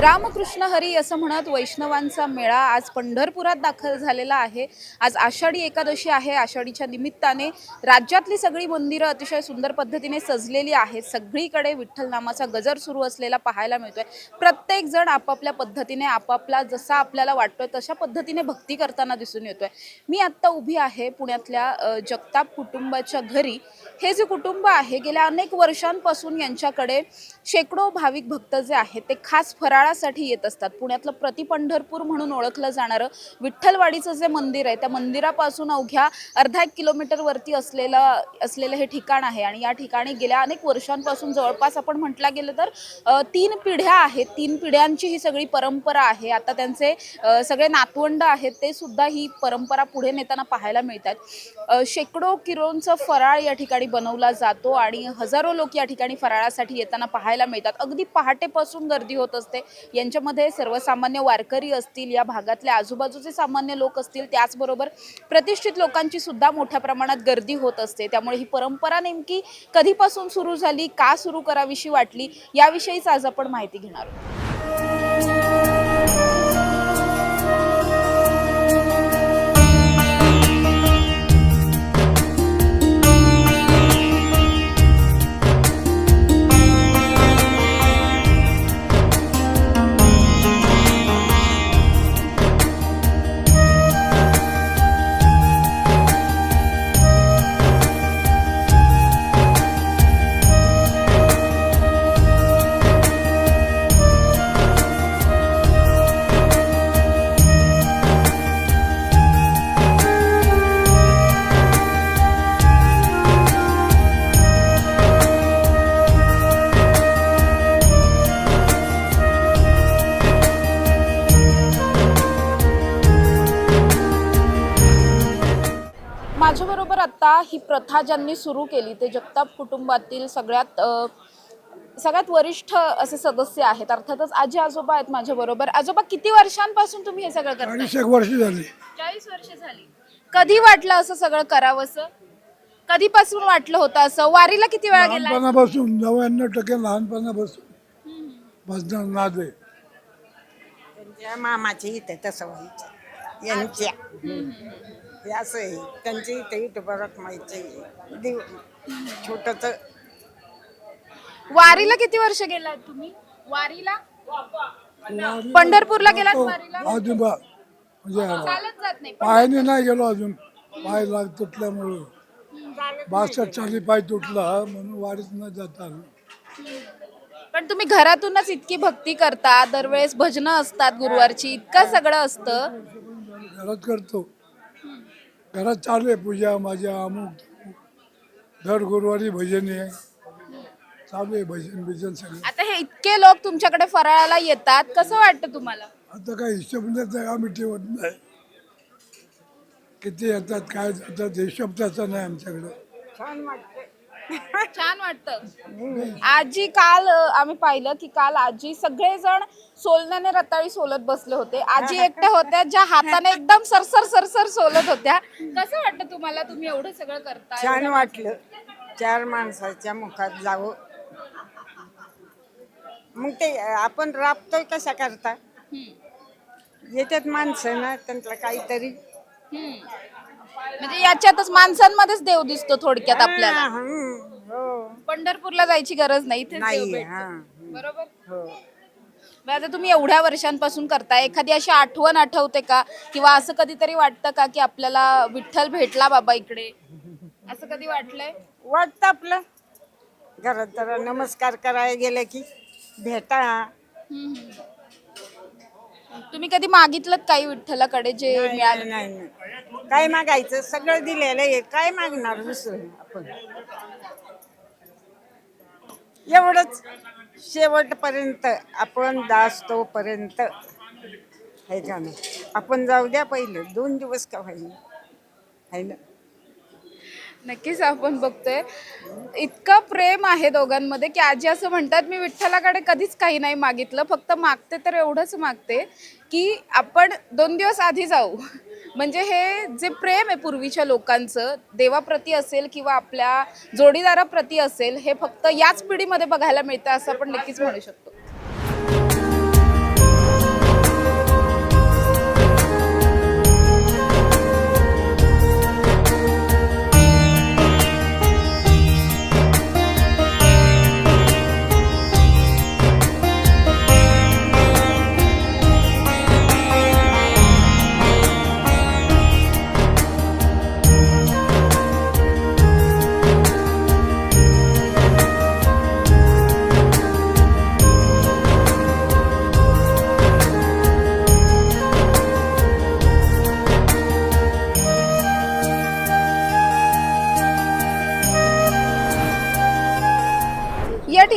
रामकृष्ण हरी असं म्हणत वैष्णवांचा मेळा आज पंढरपुरात दाखल झालेला आहे. आज आषाढी एकादशी आहे. आषाढीच्या निमित्ताने राज्यातली सगळी मंदिरं अतिशय सुंदर पद्धतीने सजलेली आहेत. सगळीकडे विठ्ठल नामाचा गजर सुरू असलेला पाहायला मिळतोय. प्रत्येक जण आपापल्या पद्धतीने आपापला जसा आपल्याला वाटतोय तशा पद्धतीने भक्ती करताना दिसून येतोय. मी आत्ता उभी आहे पुण्यातल्या जगताप कुटुंबाच्या घरी. हे जे कुटुंब आहे गेल्या अनेक वर्षांपासून यांच्याकडे शेकडो भाविक भक्त जे आहेत ते खास फराळ फराळासाठी येत असतात. पुण्यातलं प्रतिपंढरपूर म्हणून ओळखलं जाणारं विठ्ठलवाडीचं जे मंदिर आहे त्या मंदिरापासून अवघ्या अर्धा एक किलोमीटरवरती असलेलं असलेलं हे ठिकाण आहे. आणि या ठिकाणी गेल्या अनेक वर्षांपासून जवळपास आपण म्हटलं गेलं तर तीन पिढ्या आहेत. तीन पिढ्यांची ही सगळी परंपरा आहे. आता त्यांचे सगळे नातवंड आहेत ते सुद्धा ही परंपरा पुढे नेताना पाहायला मिळतात. शेकडो किरोंचं फराळ या ठिकाणी बनवला जातो आणि हजारो लोक या ठिकाणी फराळासाठी येताना पाहायला मिळतात. अगदी पहाटेपासून गर्दी होत असते. यांच्यामध्ये सर्वसामान्य वारकरी असतील या भागातल्या आजूबाजूचे सामान्य लोक असतील त्याचबरोबर प्रतिष्ठित लोकांची सुद्धा मोठ्या प्रमाणात गर्दी होत असते. त्यामुळे ही परंपरा नेमकी कधीपासून सुरू झाली का सुरू करावीशी वाटली याविषयीच आज आपण माहिती घेणार आहोत. आता ही प्रथा ज्यांनी सुरू केली ते जगताप कुटुंबातील सगळ्यात सगळ्यात वरिष्ठ असे सदस्य आहेत. अर्थातच आजी आजोबा आहेत माझ्याबरोबर आजोबा किती वर्षांपासून तुम्ही हे सगळं वर्ष झाली. चाळीस वर्ष झाली. कधी वाटलं असं सगळं करावंसं? कधीपासून वाटलं होतं असं? वारीला किती वेळा गेला लहानपणापासून नव्याण्णव टक्के लहानपणापासून. भजन नाद आहे. त्यांच्या मामाच्या इथे तसं व्हायचं. यांच्या. हे असं आहे. त्यांच्या इथे इथं बरं माहिती दिव छोटच वारीला किती वर्ष गेलात तुम्ही? वारीला? पंढरपूरला गेलात वारीला? अजून बा- म्हणजे चालत जात नाही. पायाने नाही गेलो अजून. पाय लाग तुटल्यामुळं. बासष्ट चाली पाय तुटला म्हणून वारीत न जाता आलं. पण तुम्ही घरातूनच इतकी भक्ती करता दरवेळेस भजनं असतात गुरुवारची इतकं सगळं असतं. घरात करतो. घरात चालू आहे पूजा माझ्या अमुक. दर गुरुवारी भजन आहे. चालू आहे भजन बिजन सगळं. आता हे इतके लोक तुमच्याकडे फराळाला येतात कसं वाटतं तुम्हाला? आता काय हिशोब नाही आम्ही ठेवत नाही. किती येतात काय जातात हिशोब त्याचा नाही आमच्याकडे. छान वाटतं छान वाटतं. आजी काल अं, आम्ही पाहिलं की काल आजी सगळेजण सोलण्याने रताळी सोलत बसले होते. आजी एकट्या होत्या ज्या हाताने एकदम सरसर सरसर सोलत होत्या. कसं वाटतं तुम्हाला? तुम्ही एवढं सगळं करता छान वाटलं. चार माणसाच्या मुखात जावं. मग ते आपण राबतोय कशा करता? येतात माणसं ना त्यांना काहीतरी. म्हणजे याच्यातच माणसांमध्येच देव दिसतो थोडक्यात आपल्याला. हा, पंढरपूरला जायची गरज नाही. हा बरोबर? हो. मग आता तुम्ही एवढ्या वर्षांपासून करताय एखादी अशी आठवण आठवते का? किंवा असं कधीतरी वाटतं का की आपल्याला विठ्ठल भेटला बाबा इकडे? असं कधी वाटलंय? वाटतं आपलं. घरात जरा नमस्कार करायला गेलं की भेटा. तुम्ही कधी मागितलं काही विठ्ठलाकडे जे मिळालं? नाही नाही. काय मागायचं? सगळं दिलेलं आहे. काय मागणार दुसरं? आपण. एवढंच. शेवटपर्यंत आपण दास तोपर्यंत. आहे का नाही? आपण जाऊ द्या पहिलं. दोन दिवस का व्हायला आहे ना? नक्कीच आपण बघतोय. इतकं प्रेम आहे दोघांमध्ये की आजी असं म्हणतात मी विठ्ठलाकडे कधीच काही नाही मागितलं फक्त मागते तर एवढंच मागते की आपण दोन दिवस आधी जाऊ. म्हणजे हे जे प्रेम आहे पूर्वीच्या लोकांचं देवाप्रती असेल किंवा आपल्या जोडीदाराप्रती असेल हे फक्त याच पिढीमध्ये बघायला मिळतं असं आपण नक्कीच म्हणू शकतो.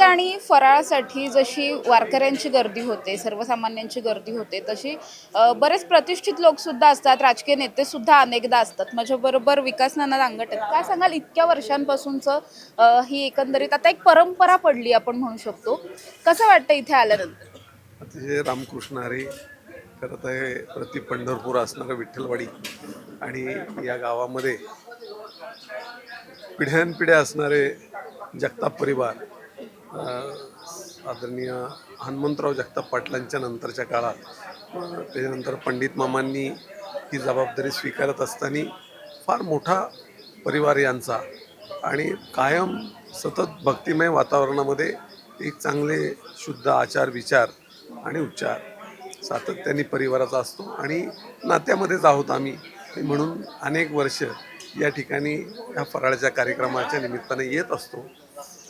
फराळासाठी जशी वारकऱ्यांची गर्दी होते सर्वसामान्यांची गर्दी होते तशी बरेच प्रतिष्ठित लोक सुद्धा असतात राजकीय नेते सुद्धा अनेकदा असतात. माझ्याबरोबर विकास नाना रांगट आहेत. काय सांगाल? इतक्या वर्षांपासूनचं ही एकंदरीत आता एक परंपरा पडली आपण म्हणू शकतो. कसं वाटतं इथे आल्यानंतर? अतिशय रामकृष्ण हरी. खरं तर हे प्रति पंढरपूर असणारं विठ्ठलवाडी आणि या गावामध्ये पिढ्यानपिढ्या असणारे जगताप परिवार आदरणीय हनुमंतराव जगताप पाटलांच्या नंतरच्या काळात त्याच्यानंतर पंडित मामांनी ही जबाबदारी स्वीकारत असताना फार मोठा परिवार यांचा आणि कायम सतत भक्तिमय वातावरणामध्ये एक चांगले शुद्ध आचार विचार आणि उच्चार सातत्याने परिवाराचा असतो आणि नात्यामध्येच आहोत आम्ही. म्हणून अनेक वर्ष या ठिकाणी या फराळाच्या कार्यक्रमाच्या निमित्ताने येत असतो.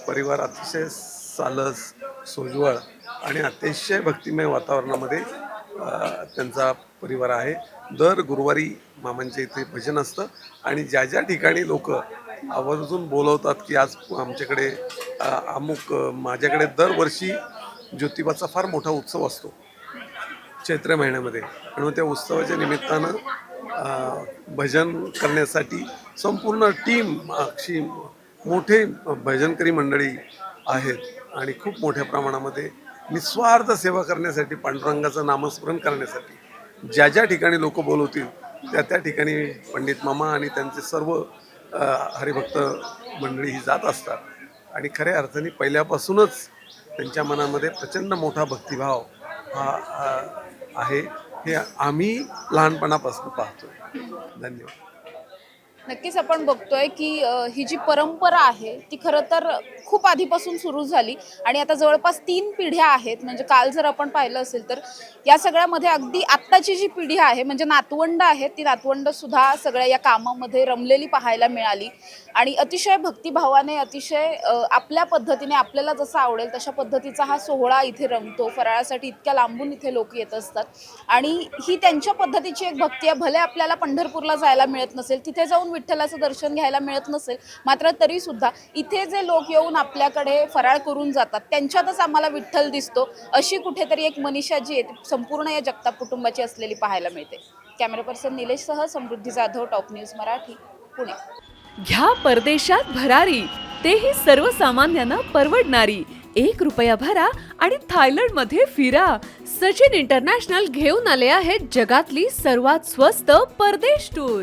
परिवार अतिशय सालस सोज्वळ आणि अतिशय भक्तिमय वातावरणामध्ये त्यांचा परिवार आहे. दर गुरुवारी मामांच्या इथे भजन असतं आणि ज्या ज्या ठिकाणी लोक आवर्जून बोलवतात की आज आमच्याकडे अमुक माझ्याकडे दरवर्षी ज्योतिबाचा फार मोठा उत्सव असतो चैत्र महिन्यामध्ये. आणि त्या उत्सवाच्या निमित्तानं भजन करण्यासाठी संपूर्ण टीम अक्षी मोठे भजनकरी मंडळी आहेत. आणि खूप मोठ्या प्रमाणामध्ये निस्वार्थ सेवा करण्यासाठी पांडुरंगाचं नामस्मरण करण्यासाठी ज्या ज्या ठिकाणी लोक बोलवतील त्या त्या ठिकाणी पंडित मामा आणि त्यांचे सर्व हरिभक्त मंडळी ही जात असतात. आणि खऱ्या अर्थाने पहिल्यापासूनच त्यांच्या मनामध्ये प्रचंड मोठा भक्तिभाव हा आहे हे आम्ही लहानपणापासून पाहतो धन्यवाद. नक्कीच आपण बघतोय की अ, ही जी परंपरा आहे ती खरं तर खूप आधीपासून सुरू झाली आणि आता जवळपास तीन पिढ्या आहेत. म्हणजे काल जर आपण पाहिलं असेल तर या सगळ्यामध्ये अगदी आत्ताची जी पिढी आहे म्हणजे नातवंड आहेत ती नातवंड सुद्धा सगळ्या या कामामध्ये रमलेली पाहायला मिळाली. आणि अतिशय भक्तिभावाने अतिशय अ, आपल्या पद्धतीने आपल्याला जसं आवडेल तशा पद्धतीचा हा सोहळा इथे रमतो. फराळासाठी इतक्या लांबून इथे लोक येत असतात. आणि ही त्यांच्या पद्धतीची एक भक्ती आहे. भले आपल्याला पंढरपूरला जायला मिळत नसेल तिथे जाऊन विठ्ठलाचं दर्शन घ्यायला मिळत नसेल मात्र तरी सुद्धा इथे जे लोक येऊन आपल्याकडे फराळ करून जातात त्यांच्यातच आम्हाला विठ्ठल दिसतो अशी कुठेतरी एक मनीषा जी आहे संपूर्ण या जगताप कुटुंबाची असलेली पाहायला मिळते. कॅमेरा पर्सन निलेशसह समृद्धी जाधव टॉप न्यूज मराठी पुणे. घ्या परदेशात भरारी तेही सर्वसामान्यांना परवडणारी. एक रुपया भरा आणि थायलंडमध्ये फिरा. सचिन इंटरनॅशनल घेऊन आले आहेत जगातली सर्वात स्वस्त परदेश टूर.